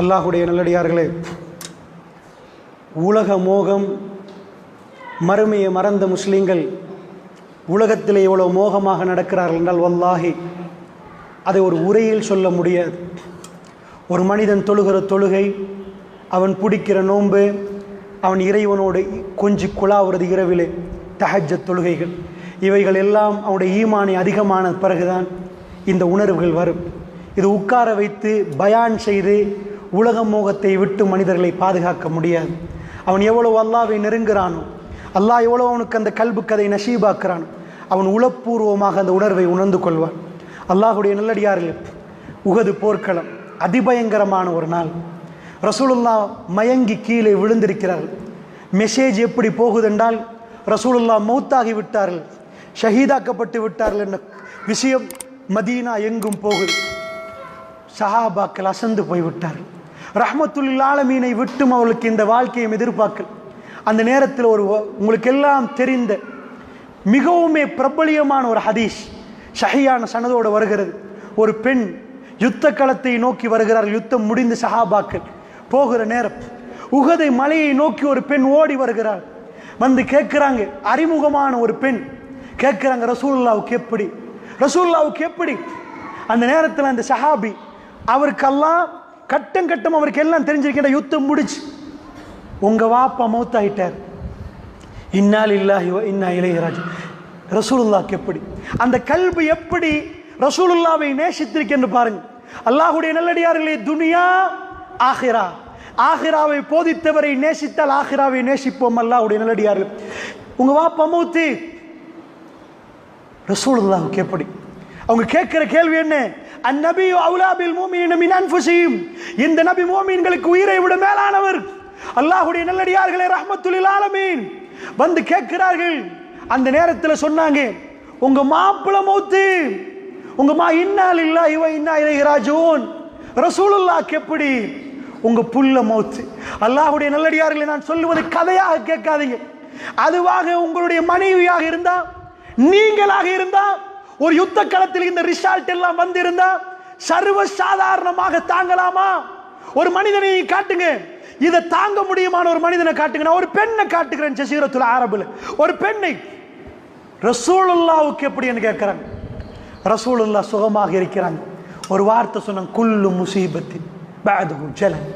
அல்லாஹுடைய நல்லடியார்களே உலக மோகம் மறுமையை மறந்த முஸ்லீம்கள் உலகத்தில் எவ்வளோ மோகமாக நடக்கிறார்கள் என்றால் வல்லாஹி அதை ஒரு உரையில் சொல்ல முடியாது. ஒரு மனிதன் தொழுகிற தொழுகை அவன் பிடிக்கிற நோன்பு அவன் இறைவனோடு கொஞ்சி குழாவுறது இரவிலே தஹஜ தொழுகைகள். இவைகள் எல்லாம் அவனுடைய ஈமானை அதிகமான பிறகுதான் இந்த உணர்வுகள் வரும். இது உட்கார வைத்து பயான் செய்து உலக மோகத்தை விட்டு மனிதர்களை பாதுகாக்க முடியாது. அவன் எவ்வளவு அல்லாவை நெருங்குறானோ அல்லாஹ் எவ்வளோ அவனுக்கு அந்த கல்பு கதை நசீபாக்குறானோ அவன் உளப்பூர்வமாக அந்த உணர்வை உணர்ந்து கொள்வான். அல்லாஹுடைய நல்லடியாரில் உகது போர்க்களம் அதிபயங்கரமான ஒரு நாள். ரசூலுல்லா மயங்கி கீழே விழுந்திருக்கிறார்கள். மெசேஜ் எப்படி போகுதென்றால் ரசூலுல்லா மௌத்தாகி விட்டார்கள். ஷஹீதாக்கப்பட்டு விட்டார்கள் என்ற விஷயம் மதீனா எங்கும் போகுது. சஹாபாக்கள் அசந்து போய்விட்டார்கள். ரஹ்மத்துல் ஆலமீனை விட்டும் அவளுக்கு இந்த வாழ்க்கையை எதிர்பார்க்கல். அந்த நேரத்தில் ஒரு உங்களுக்கு எல்லாம் தெரிந்த மிகவுமே பிரபலியமான ஒரு ஹதீஷ் ஷஹியான சனதோடு வருகிறது. ஒரு பெண் யுத்த களத்தை நோக்கி வருகிறார்கள் யுத்தம் முடிந்து சஹாபாக்கள் போகிற நேரம் உகதை மலையை நோக்கி ஒரு பெண் ஓடி வருகிறாள். வந்து கேட்குறாங்க அறிமுகமான ஒரு பெண் கேட்குறாங்க ரசூல்லாவுக்கு எப்படி? ரசூல்லாவுக்கு எப்படி? அந்த நேரத்தில் அந்த சஹாபி அவருக்கெல்லாம் கட்டம் கட்டம் அவருக்கு எல்லாம் தெரிஞ்சிருக்கிற யுத்தம் முடிச்சு உங்க வாப்பா மௌத்தாயிட்டார். இன்னால் இல்லாஹி இன்னா இளையராஜ் ரசூலுல்லாக்கு எப்படி? அந்த கல்வி எப்படி ரசூலுல்லாவை நேசித்திருக்கென்று பாருங்க அல்லாஹுடைய நல்லடியார்களே துனியா ஆஹிரா ஆஹிராவை போதித்தவரை நேசித்தால் ஆஹிராவை நேசிப்போம் அல்லாஹுடைய நல்லடியார்கள். உங்க வாப்பா மௌத்து. ரசூலுல்லாவுக்கு எப்படி? அவங்க கேட்கிற கேள்வி என்ன? அந்நபி அவுலாபில் மூமியின் மின் அன்புசியும் இந்த நபி மூமின்களுக்கு உயிரை விட மேலானவர். அல்லாஹுடைய நல்லடியார்களே ரஹ்மத்துலில் ஆலமீன். வந்து கேட்கிறார்கள். அந்த நேரத்தில் சொன்னாங்க உங்க மாப்பிள மௌத்து உங்க மா இன்னால் இல்லா இவ இன்னா இறைகிறாஜூன் ரசூலுல்லாக்கு எப்படி? உங்க புல்ல மௌத்து. அல்லாஹுடைய நல்லடியார்களை நான் சொல்லுவது கதையாக கேட்காதீங்க. அதுவாக உங்களுடைய மனைவியாக இருந்தா நீங்களாக இருந்தா ஒரு யுத்த களத்தில் இந்த ரிசால்ட் எல்லாம் வந்திருந்தா சர்வ சாதாரணமாக தாங்கலாமா? ஒரு மனிதனை காட்டுங்க. இதை தாங்க முடியுமான ஒரு மனிதனை காட்டுங்க. நான் ஒரு பெண்ணை காட்டுகிறேன் ஜசீரத்துல ஆரம்பில் ஒரு பெண்ணை. ரசூலுல்லாவுக்கு எப்படின்னு கேட்கிறாங்க ரசூலுல்லா சுகமாக இருக்கிறாங்க ஒரு வார்த்தை சொன்னாங்க குல்லு முசீபத்தி பாதுகு ஜலன்.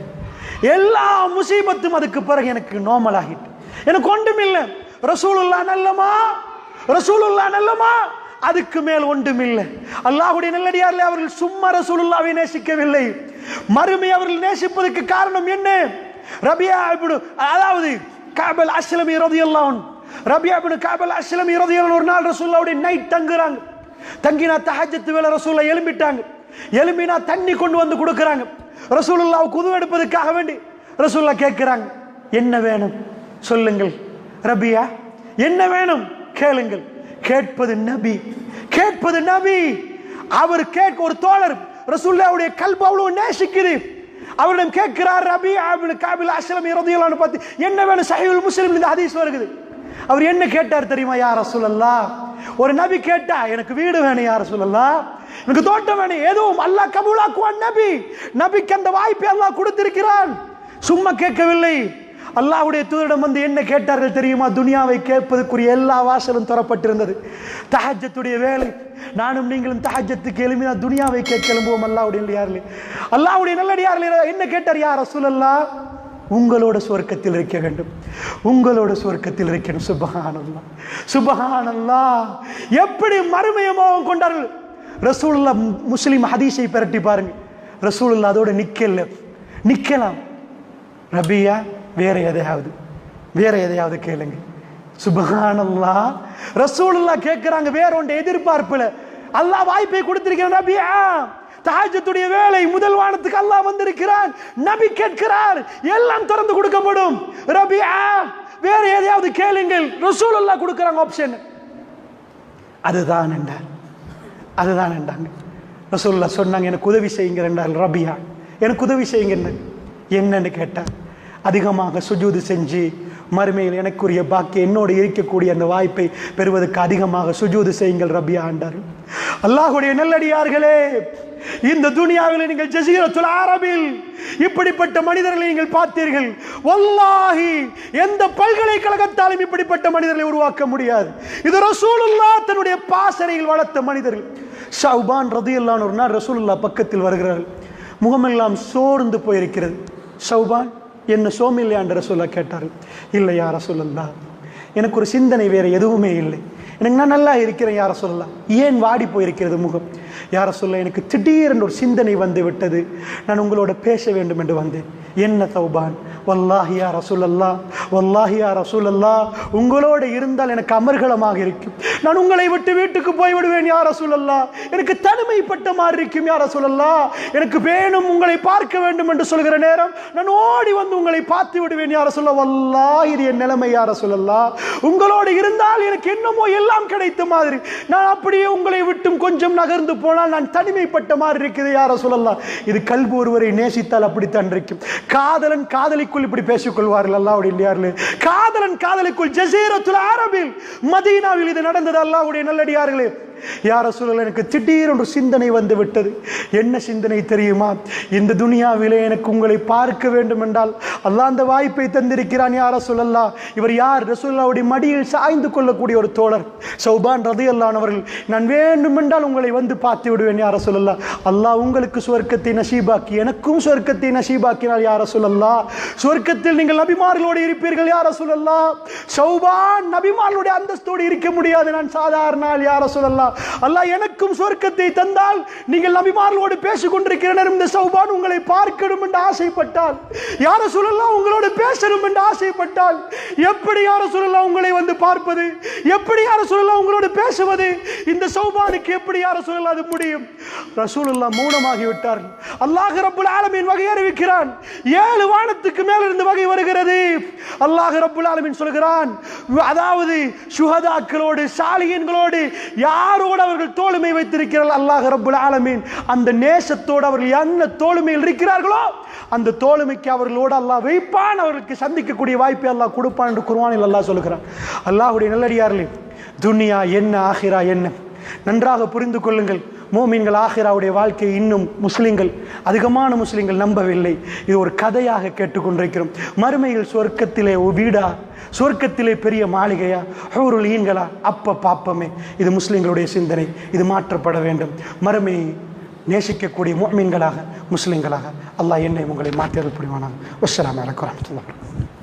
எல்லா முசீபத்தும் அதுக்கு பிறகு எனக்கு நோமலாகிட்டு ஆகிட்டு. எனக்கு ஒன்றுமில்லை ரசூலுல்லா நல்லமா? ரசூலுல்லா நல்லமா? அதுக்கு மேல் ஒன்றுமில்லை. அல்லாஹுடைய நல்லடியாரில் அவர்கள் சும்மா ரசூலுல்லாவை நேசிக்கவில்லை. மறுமை அவர்கள் நேசிப்பதற்கு காரணம் என்ன? ரபியா அதாவது காபல் அஸ்லமி ரதியல்லாஹு ரபியா இப்னு காபல் அஸ்லம் ரதியல்லாஹு ஒரு நாள் ரசூல்லாவுடைய நைட் தங்குறாங்க. தங்கினா தஹஜத்து வேலை ரசூல்ல எழும்பிட்டாங்க. எழும்பினா தண்ணி கொண்டு வந்து கொடுக்குறாங்க. ரசூலுல்லாவை குது எடுப்பதற்காக வேண்டி ரசூல்லா கேட்குறாங்க என்ன வேணும்? சொல்லுங்கள். ரபியா என்ன வேணும்? கேளுங்கள். கேட்பது நபி. கேட்பது நபி. அவர் கேட்க ஒரு தோழர் ரசூல்லாவுடைய கல்பு அவ்வளவு நேசிக்கிறேன் அவரிடம் கேட்கிறார் ரபி ஆபின் காபில் அஸ்லம் இறதியலான்னு பார்த்து என்ன வேணும்? சஹிவுல் முஸ்லீம் இந்த ஹதீஸ் வருகுது. அவர் என்ன கேட்டார் தெரியுமா? யார் ரசூலல்லா ஒரு நபி கேட்டா எனக்கு வீடு வேணும் யார் ரசூலல்லா எனக்கு தோட்டம் வேணும். எதுவும் அல்லாஹ் கபூலாக்குவான் நபி. நபிக்கு அந்த வாய்ப்பை அல்லாஹ் கொடுத்திருக்கிறான். சும்மா கேட்கவில்லை. அல்லாவுடைய தூதரிடம் வந்து என்ன கேட்டார்கள் தெரியுமா? துனியாவை கேட்பதற்குரிய எல்லா வாசலும் தரப்பட்டிருந்தது. தஹஜத்துடைய வேலை. நானும் நீங்களும் தஹஜத்துக்கு எழுப்பினா துனியாவை கேட்க எழும்புவோம் அல்லாவுடைய இல்லையார்களே அல்லாஹ்வுடைய நல்லடியார்களே என்ன கேட்டார்? யார் ரசூலல்லா உங்களோட சுவர்க்கத்தில் இருக்க வேண்டும். உங்களோட சுவர்க்கத்தில் இருக்கணும். சுபஹானல்லா சுபஹானல்லா எப்படி மறுமயமாகவும் கொண்டார்கள்? ரசூலுல்லா முஸ்லீம் ஹதீஸை பிரட்டி பாருங்க. ரசூலுல்லா அதோட நிக்கல. நிக்கலாம். ரபியா வேற எதையாவது வேற எதையாவது கேளுங்க. சுபஹானல்லா ரசூலுல்லா கேட்கிறாங்க வேற ஒன்று எதிர்பார்ப்புல. அல்லாஹ் வாய்ப்பை கொடுத்திருக்கிறேன் நபியா தாஜத்துடைய வேலை முதல் வானத்துக்கு அல்லாஹ் வந்திருக்கிறான். நபி கேட்கிறார் எல்லாம் திறந்து கொடுக்கப்படும். ரபியா வேற எதையாவது கேளுங்கள். ரசூலுல்லா கொடுக்குறாங்க ஆப்ஷன் அதுதான் என்றார். அதுதான் என்றாங்க. ரசூல்லா சொன்னாங்க எனக்கு உதவி செய்யுங்க என்றார் ரபியா. எனக்கு உதவி செய்யுங்க என்னன்னு கேட்டார். அதிகமாக சுஜூது செஞ்சு மறுமையில் எனக்குரிய பாக்கி என்னோடு இருக்கக்கூடிய அந்த வாய்ப்பை பெறுவதற்கு அதிகமாக சுஜூது செய்யுங்கள் ரபியா ஆண்டார் அல்லாஹுடைய நல்லடியார்களே இந்த துனியாவில் நீங்கள் ஜசீரத்துல் அரபில் இப்படிப்பட்ட மனிதர்களை நீங்கள் பார்த்தீர்கள். வல்லாஹி எந்த பல்கலைக்கழகத்தாலும் இப்படிப்பட்ட மனிதர்களை உருவாக்க முடியாது. இது ரசூலுல்லா தன்னுடைய பாசறையில் வளர்த்த மனிதர்கள். ஷவுபான் ரதியல்லான் ஒரு நாள் ரசூலுல்லா பக்கத்தில் வருகிறார்கள். முகமெல்லாம் சோர்ந்து போயிருக்கிறது. ஷவுபான் என்ன சோமில்லையான்ற கேட்டார் இல்லை யார ரசூலுல்லா எனக்கு ஒரு சிந்தனை வேற எதுவுமே இல்லை. எனக்கு நான் நல்லா இருக்கிறேன் யார சொல்லலாம் ஏன் வாடி போயிருக்கிறது முகம்? யார சொல்ல எனக்கு திடீரென்று ஒரு சிந்தனை வந்து விட்டது. நான் உங்களோட பேச வேண்டும் என்று வந்தேன். என்ன தௌபான்? வல்லாஹியா ரசூலல்லா வல்லாஹியா ரசூலல்லா உங்களோட இருந்தால் எனக்கு அமர்கலமாக இருக்கும். நான் உங்களை விட்டு வீட்டுக்கு போய் விடுவேன் யா ரசூலல்லா எனக்கு தனிமைப்பட்ட மாதிரி இருக்கும் யார ரசூலல்லா எனக்கு வேணும் உங்களை பார்க்க வேண்டும் என்று சொல்கிற நேரம் நான் ஓடி வந்து உங்களை பார்த்து விடுவேன் யார சொல்ல வல்லா இது என் நிலைமை யார சொல்லல்லா உங்களோடு இருந்தால் எனக்கு என்னமோ எல்லாம் கிடைத்த மாதிரி. நான் அப்படியே உங்களை விட்டும் கொஞ்சம் நகர்ந்து போனால் நான் தனிமைப்பட்ட மாதிரி இருக்குது யார சொல்லலாம் இது கல்வி ஒருவரை நேசித்தால் அப்படித்தான் இருக்கும். காதலன் காதலிக்குள் இப்படி பேசிக்கொள்வார்கள் அல்லாவுடைய இல்லையார்கள் காதலன் காதலிக்குள் ஜசீரத்துல அரபில் மதீனாவில் இது நடந்தது அல்லாவுடைய நல்லடியார்களே. யார சூழல் எனக்கு திடீரென்று சிந்தனை வந்து விட்டது. என்ன சிந்தனை தெரியுமா? இந்த துனியாவிலே எனக்கு உங்களை பார்க்க வேண்டும் என்றால் அல்லாஹ் அந்த வாய்ப்பை தந்திருக்கிறான் யார சொல்லல்லா இவர் யார்? ரசூல்லாவுடைய மடியில் சாய்ந்து கொள்ளக்கூடிய ஒரு தோழர். சௌபான் ரதி அல்லானவர்கள் நான் வேண்டும் என்றால் உங்களை வந்து பார்த்து விடுவேன் யார சொல்லல்லா அல்லாஹ் உங்களுக்கு சுவர்க்கத்தை நசீபாக்கி எனக்கும் சுவர்க்கத்தை நசீபாக்கினால் யார சொல்லல்லா சுவர்க்கத்தில் நீங்கள் நபிமார்களோடு இருப்பீர்கள் யார சொல்லல்லா சௌபான் நபிமார்களுடைய அந்தஸ்தோடு இருக்க முடியாது. நான் சாதாரண யார சொல்லல்லா அல்லாஹ் எனக்கும் சொர்க்கத்தை தந்தால் நீங்கள் நபிமார்களோடு பேசிக் கொண்டிருக்கிற நேரம் இந்த சௌபான் உங்களை பார்க்கணும் என்று ஆசைப்பட்டால் யார சொல்லலாம் உங்களோடு பேசணும் என்று ஆசைப்பட்டால் எப்படி யார சொல்லலாம் உங்களை வந்து பார்ப்பது? எப்படி யார சொல்லலாம் உங்களோடு பேசுவது? இந்த சௌபானுக்கு எப்படி யார சொல்லலாம் அது முடியும்? ரசூலுல்லா மௌனமாகி விட்டார்கள் அல்லாஹ் ரப்புல் ஆலமீன் வகை அறிவிக்கிறான். ஏழு வானத்துக்கு மேல இருந்து வகை வருகிறது. அல்லாஹ் ரப்புல் ஆலமீன் சொல்கிறான் அதாவது சுஹதாக்களோடு சாலியன்களோடு யார் யாரோடு அவர்கள் தோளுமை வைத்திருக்கிறார்கள்? அல்லாஹ் ரபுல் ஆலமீன். அந்த நேசத்தோடு அவர்கள் என்ன தோளுமையில் இருக்கிறார்களோ அந்த தோளுமைக்கு அவர்களோடு அல்லாஹ் வைப்பான். அவர்களுக்கு சந்திக்கக்கூடிய வாய்ப்பை அல்லாஹ் கொடுப்பான் என்று குருவானில் அல்லாஹ் சொல்லுகிறான் அல்லாஹ்வுடைய நல்லடியார்களே துனியா என்ன ஆகிரா என்ன? நன்றாக புரிந்து கொள்ளுங்கள். மோமீன்கள் ஆஹிராவுடைய வாழ்க்கை இன்னும் முஸ்லிம்கள் அதிகமான முஸ்லிம்கள் நம்பவில்லை. இது ஒரு கதையாக கேட்டுக்கொண்டிருக்கிறோம். மறுமையில் சொர்க்கத்திலே வீடா? சொர்க்கத்திலே பெரிய மாளிகையா? ஹூருல் ஈன்களா? அப்ப பாப்பமே. இது முஸ்லிம்களுடைய சிந்தனை. இது மாற்றப்பட வேண்டும். மறுமையை நேசிக்கக்கூடிய மோமீன்களாக முஸ்லிம்களாக. அல்லாஹ் என்னை உங்களை மாற்றியது புரிவானாங்க வஸ்ஸலாமு அலைக்கும்